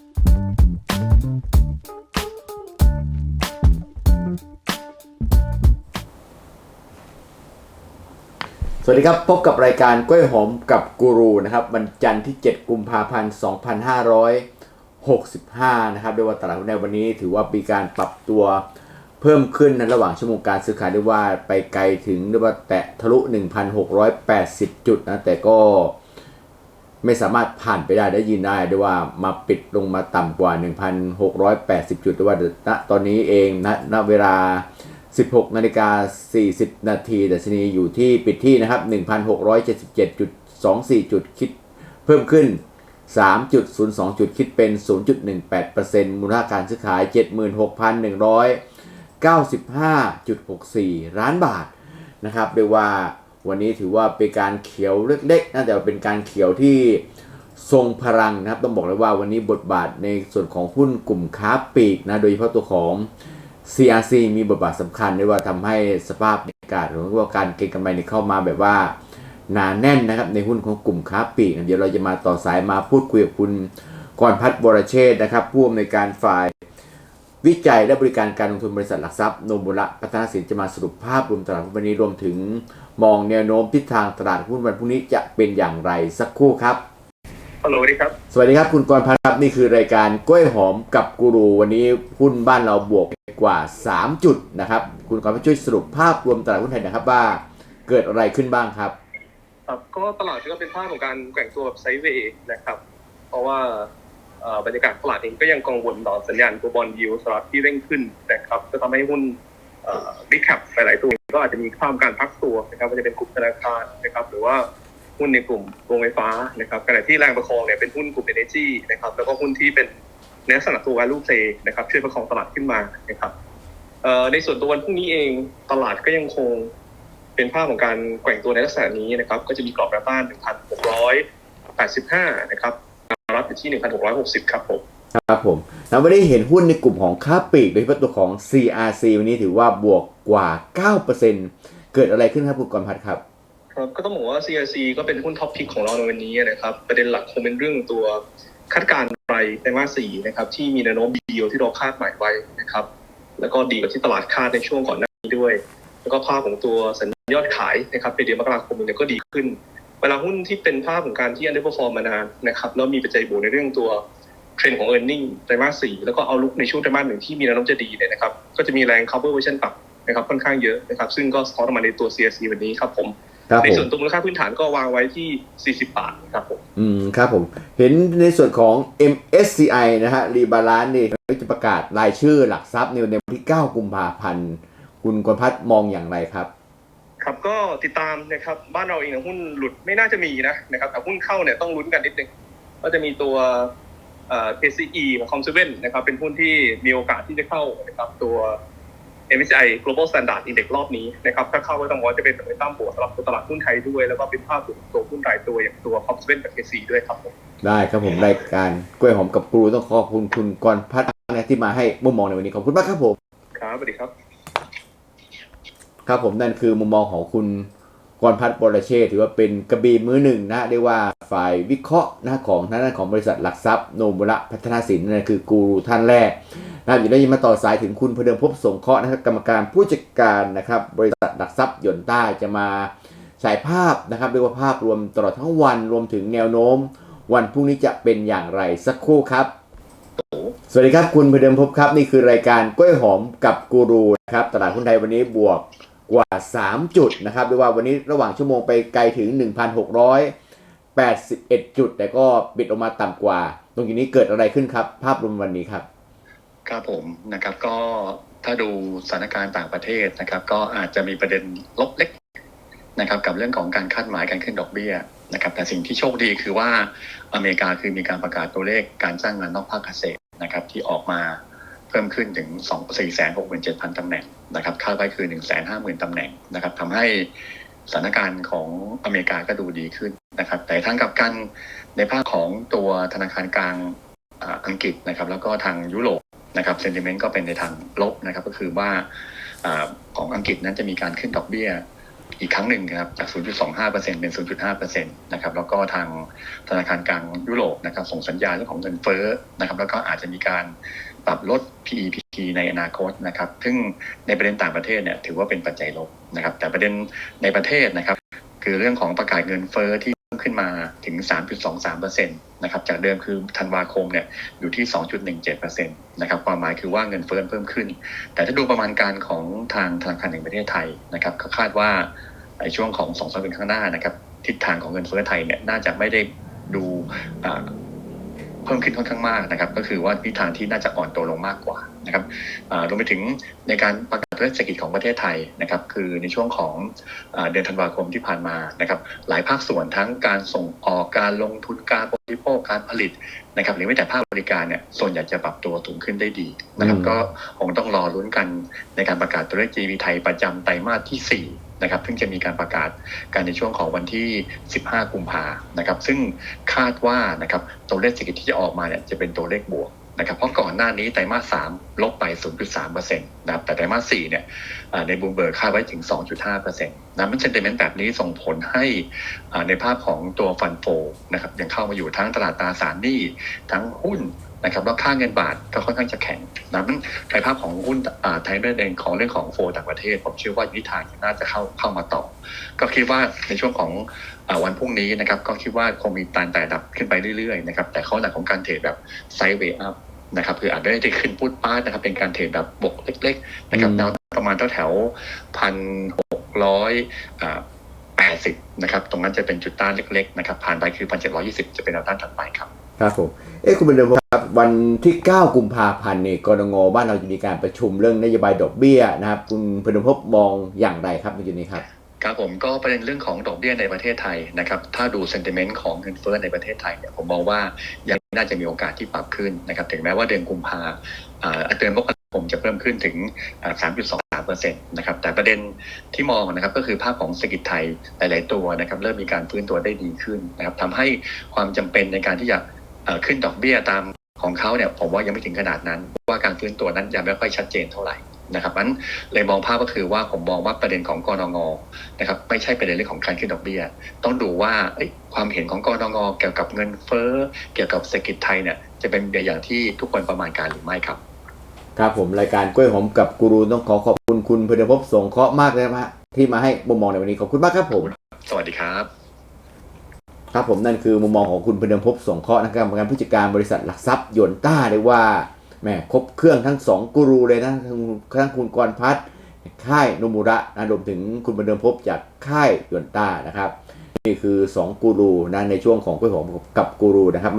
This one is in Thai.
สวัสดีครับ พบกับรายการกล้วยหอมกับกูรูนะครับวันจันทร์ที่ 7 กุมภาพันธ์ 2565 นะครับโดยว่าตลาดหุ้นในวันนี้ถือว่ามีการปรับตัวเพิ่มขึ้นในระหว่างชั่วโมงการซื้อขายได้ว่าไปไกลถึงเรียกว่าแตะทะลุ 1,680 จุดนะแต่ก็ ไม่สามารถผ่านไปได้ได้ยินได้ด้วยว่ามาปิดลงมาต่ำกว่า 1,680 จุดด้วยว่าณตอนนี้เองณณเวลา 16นาฬิกา40 นาทีดัชนีอยู่ที่ปิดที่นะครับ 1,677.24 จุดคิดเพิ่มขึ้น 3.02 จุดคิดเป็น 0.18%มูลค่าการซื้อขาย 76,195.64 ล้านบาทนะครับเรียกว่า วันนี้ถือว่าเป็นการเขียวเล็กๆนะแต่เป็นการเขียวที่ทรงพลังนะครับ ต้องบอกเลยว่าวันนี้บทบาทในส่วนของหุ้นกลุ่มค้าปลีกนะโดยเฉพาะตัวของ CRC มีบทบาทสำคัญด้วยว่าทำให้สภาพบรรยากาศหรือว่าการเก็งกำไรเนี่เข้ามาแบบว่าหนาแน่นนะครับในหุ้นของกลุ่มค้าปลีกนะเดี๋ยวเราจะมาต่อสายมาพูดคุยกับคุณกรพัฒน์บรเชษนะครับผู้อำนวยการฝ่าย วิจัยและบริการการลงทุนบริษัทหลักทรัพย์โนบุระพัฒนาสินจะมาสรุปภาพรวมตลาดหุ้นวันนี้รวมถึงมองแนวโน้มทิศทางตลาดหุ้นวันพรุ่งนี้จะเป็นอย่างไรสักครู่ครับฮัลโหลสวัสดีครับ สวัสดีครับคุณกรพัฒน์ครับนี่คือรายการกล้วยหอมกับกูรูวันนี้หุ้นบ้านเราบวกกว่า 3 จุดนะครับ คุณกรพัฒน์ช่วยสรุปภาพรวมตลาดหุ้นไทยนะครับว่าเกิดอะไรขึ้นบ้างครับครับก็ตลาดก็เป็นภาพของการแกว่งตัวแบบไซด์เวย์นะครับ เพราะว่าเอ่อ บรรยากาศตลาดเองก็ยังกังวลต่อสัญญาณตัวบอลยูสหรัฐที่เร่งขึ้นนะครับก็ทำให้หุ้นบิ๊กแคปหลาย ๆ ตัวก็อาจจะมีภาพการพักตัวนะครับมันจะเป็นกลุ่มธนาคารนะครับหรือว่าหุ้นในกลุ่มโรงไฟฟ้านะครับขณะที่แรงประคองเนี่ยเป็นหุ้นกลุ่ม energy นะครับแล้วก็หุ้นที่เป็นในลักษณะตัว value play นะครับช่วยประคองตลาดขึ้นมานะครับในส่วนตัววันพรุ่งนี้เองตลาดก็ยังคงเป็นภาพของการแกว่งตัวในลักษณะนี้นะครับก็จะมีกรอบแนวต้าน 1,685 นะครับแนว รับอยู่ที่ 1,660 ครับผม ครับผมแล้ววันนี้เห็นหุ้นในกลุ่มของค้าปลีกโดยเฉพาะตัวของ CRC วันนี้ถือว่าบวกกว่า 9%เกิดอะไรขึ้นครับคุณกรพัฒน์ครับครับก็ต้องบอกว่า CRC ก็เป็นหุ้นท็อปพิกของเราในวันนี้นะครับ ประเด็นหลักคงเป็นเรื่องตัวคาดการณ์ไรไตรมาส4นะครับ ที่มีแนวโน้มดีกว่าที่เราคาดหมายไว้นะครับ แล้วก็ดีกว่าที่ตลาดคาดในช่วงก่อนหน้านี้ด้วย แล้วก็ภาพของตัวสัญญาณยอดขายนะครับในเดือนมกราคมเนี่ยก็ดีขึ้น เวลาหุ้นที่เป็นภาพของการที่ underperform มานานนะครับแล้วมีปัจจัยบวกในเรื่องตัวเทรนด์ของ e a r n i n g ไตรมาส4แล้วก็เอาลุกในช่วงไตรมาสหนึ่งที่มีแนวโน้มจะดีเนี่ยนะครับก็จะมีแรง cover version ต่ำนะครับค่อนข้างเยอะนะครับซึ่งก็สะท้อนออกมาในตัว CRC วันนี้ครับผมครับในผมส่วนตัวมูลค่าพื้นฐานก็วางไว้ที่ 40 บาทครับผม อืม ครับผม เห็นในส่วนของ MSCI นะฮะ รีบาลานนี่จะประกาศรายชื่อหลักทรัพย์ในวันที่ 9 กุมภาพันธ์ คุณกรพัฒน์มองอย่างไรครับ ครับก็ติดตามนะครับบ้านเราเองหุ้นหลุดไม่น่าจะมีนะนะครับแต่หุ้นเข้าเนี่ยต้องลุ้นกันนิดนึงก็จะมีตัวเอ่อ KCE ของคอมเซเว่นนะครับเป็นหุ้นที่มีโอกาสที่จะเข้านะครับตัว MSCI Global Standard Index รอบนี้นะครับถ้าเข้าก็ต้องบอกว่าจะเป็นตัวตั้มบวกสำหรับตัวตลาดหุ้นไทยด้วย แล้วก็เป็นภาพของตัวหุ้นรายตัวอย่างตัวคอมเซเว่นกับ KCE ด้วยครับผมได้ครับผมรายการกล้วยหอมกับกรูต้องขอบคุณคุณกรพัฒน์นะที่มาให้มุมมองในวันนี้ขอบคุณมากครับผม ครับสวัสดีครับ ครับผมนั่นคือมุมมองของคุณกรพัฒน์บรเชษถือว่าเป็นกระบี่มือหนึ่งนะเรียกว่าฝ่ายวิเคราะห์นะของทางด้านของบริษัทหลักทรัพย์โนบุระพัฒนาสินนั่นคือกูรูท่านแรกนะครับอยู่ได้ยินมาต่อสายถึงคุณพเดิมพบสงเคราะห์นะครับกรรมการผู้จัดการนะครับบริษัทหลักทรัพย์หยนใต้จะมาฉายภาพนะครับเรียกว่าภาพรวมตลอดทั้งวันรวมถึงแนวโน้ม วันพรุ่งนี้จะเป็นอย่างไรสักครู่ครับ สวัสดีครับคุณพเดิมพบครับ นี่คือรายการกล้วยหอมกับกูรูนะครับตลาดหุ้นไทยวันนี้บวก กว่า 3 จุดนะครับเรียว่าวันนี้ระหว่างชั่วโมงไปไกลถึง 1,681 จุด แต่ก็ปิดออกมาต่ำกว่า ตรงนี้เกิดอะไรขึ้นครับ ภาพรวมวันนี้ครับ ครับผมนะครับก็ถ้าดูสถานการณ์ต่างประเทศนะครับ ก็อาจจะมีประเด็นลบเล็กนะครับกับเรื่องของการคาดหมายการขึ้นดอกเบี้ยนะครับแต่สิ่งที่โชคดีคือว่าอเมริกาคือมีการประกาศตัวเลขการจ้างงานนอกภาคเกษตรนะครับที่ออกมา เพิ่มขึ้นถึง2 4 6 7 0 0 0ตำแหน่งนะครับคาดไว้คือ 1 5 0 0 0 0ตำแหน่งนะครับทำให้สถานการณ์ของอเมริกาก็ดูดีขึ้นนะครับ แต่ทั้งกับกันในภาคของตัวธนาคารกลางอังกฤษนะครับ แล้วก็ทางยุโรปนะครับเซนติเมนต์ก็เป็นในทางลบนะครับ ก็คือว่าอาของอังกฤษนั้นจะมีการขึ้นดอกเบี้ย อีกครั้งหนึ่งครับจาก 0.25%เป็น 0.5%นะครับแล้วก็ทางธนาคารกลางยุโรปนะครับส่งสัญญาณเรื่องของเงินเฟ้อนะครับแล้วก็อาจจะมีการปรับลด PEPT ในอนาคตนะครับซึ่งในประเด็นต่างประเทศเนี่ยถือว่าเป็นปัจจัยลบนะครับแต่ประเด็นในประเทศนะครับคือเรื่องของประกาศเงินเฟ้อที่ ขึ้นมาถึง 3.23%นะครับ จากเดิมคือธันวาคมเนี่ยอยู่ที่ 2.17%นะครับ ความหมายคือว่าเงินเฟ้อเพิ่มขึ้น แต่ถ้าดูประมาณการของทางธนาคารแห่งประเทศไทยนะครับก็คาดว่าในช่วงของสองสามเดือนข้างหน้านะครับ ทิศทางของเงินเฟ้อไทยเนี่ยน่าจะไม่ได้ดูเพิ่มขึ้นค่อนข้างมากนะครับ ก็คือว่าทิศทางที่น่าจะอ่อนตัวลงมากกว่านะครับอ่ารวมไปถึงในการประกาศเรื่องเศรษฐกิจของประเทศไทยนะครับ คือในช่วงของอาเดือนธันวาคมที่ผ่านมานะครับ หลายภาคส่วนทั้งการส่งออกการลงทุนการบริโภคการผลิตนะครับ หรือแม้แต่ภาคบริการเนี่ยส่วนใหญ่จะปรับตัวสูงขึ้นได้ดีนะครับอืมก็คงต้องรอลุ้นกันในการประกาศตัวเลข GDP ไทยประจำไตรมาสที่4นะครับซึ่งจะมีการประกาศกันในช่วงของวันที่ 15 กุมภานะครับ ซึ่งคาดว่านะครับตัวเลขเศรษฐกิจที่จะออกมาเนี่ยจะเป็นตัวเลขบวก นะครับเพราะก่อนหน้านี้ไตรมาส3ลบไป 0.3%นะครับแต่ไตรมาส4เนี่ยในบูมเบิร์กคาดไว้ถึง 2.5%นะมันเซนเตเมนต์แบบนี้ส่งผลให้ในภาพของตัวฟันโฟนะครับยังเข้ามาอยู่ทั้งตลาดตราสารหนี้ทั้งหุ้นนะครับแล้วค่าเงินบาทก็ค่อนข้างจะแข็งนะมันในภาพของหุ้นไทยเรื่องเองของเรื่องของโฟต่างประเทศ ผมเชื่อว่ายุทธางน่าจะเข้าเข้ามาต่อ ก็คิดว่าในช่วงของอวันพรุ่งนี้นะครับก็คิดว่าคงมีการแต่ดับขึ้นไปเรื่อยๆนะครับแต่ข้อหนักของการเทรดแบบไซด์เวย์อัพ นะครับคืออาจจะไม่ได้ขึ้นพูดป้าดนะครับ เป็นการเทรดแบบบวกเล็ก ๆ นะครับอืมแนวประมาณแถวพันหกร้อยแปดสิบนะครับ ตรงนั้นจะเป็นจุดต้านเล็กๆนะครับ ผ่านไปคือพันเจ็ดร้อยี่สิบจะเป็นแนวต้านถัดไปครับ ครับผม เอ้คุณเป็นเดิมครับ วันที่ 9 กุมภาพันธ์เนี่ยกรงบ้านเราจะมีการประชุมเรื่องนโยบายดอกเบี้ยนะครับ คุณพนมภพมองอย่างไรครับในจุดนี้ครับ ครับผมก็ประเด็นเรื่องของดอกเบี้ยในประเทศไทยนะครับถ้าดูเซนติเมนต์ของเงินเฟ้อในประเทศไทยเนี่ยผมมองว่ายังน่าจะมีโอกาสที่ปรับขึ้นนะครับถึงแม้ว่าเดือนกุมภาอ่าเดือนมกราคมจะเพิ่มขึ้นถึง 3.23เปอร์เซ็นต์นะครับแต่ประเด็นที่มองนะครับก็คือภาพของเศรษฐกิจไทยหลาย ๆ ตัวนะครับเริ่มมีการฟื้นตัวได้ดีขึ้นนะครับทำให้ความจำเป็นในการที่จะขึ้นดอกเบี้ยตามของเขาเนี่ยผมว่ายังไม่ถึงขนาดนั้นว่าการฟื้นตัวนั้นยังไม่ค่อยชัดเจนเท่าไหร่ นะครับนั้นเลยมองภาพก็คือว่าผมมองว่าประเด็นของกรงงนะครับไม่ใช่ประเด็นเรื่องของการขึ้นดอกเบี้ย ต้องดูว่าเอ้ยความเห็นของกรงงเกี่ยวกับเงินเฟ้อเกี่ยวกับเศรษฐกิจไทยเนี่ยจะเป็นอย่างที่ทุกคนประมาณการหรือไม่ครับ ครับผมรายการกล้วยหอมกับกูรูต้องขอขอบคุณคุณพนมภพสงเคราะห์มากเลยนะฮะที่มาให้มุมมองในวันนี้ขอบคุณมากครับผม สวัสดีครับครับผมนั่นคือมุมมองของคุณพนมภพสงเคราะห์นะครับกรรมการผู้จัดการบริษัทหลักทรัพย์ยนต้าเรียกว่า แหมครบเครื่องทั้งสองกูรูเลยนะทั้งทั้งคุณกรพัฒน์ค่ายนมุระนะรวมถึงคุณพนมพบจากค่ายยนต้านะครับ นี่คือ 2 กูรูนะในช่วงของกล้วยหอมกับกูรูนะครับ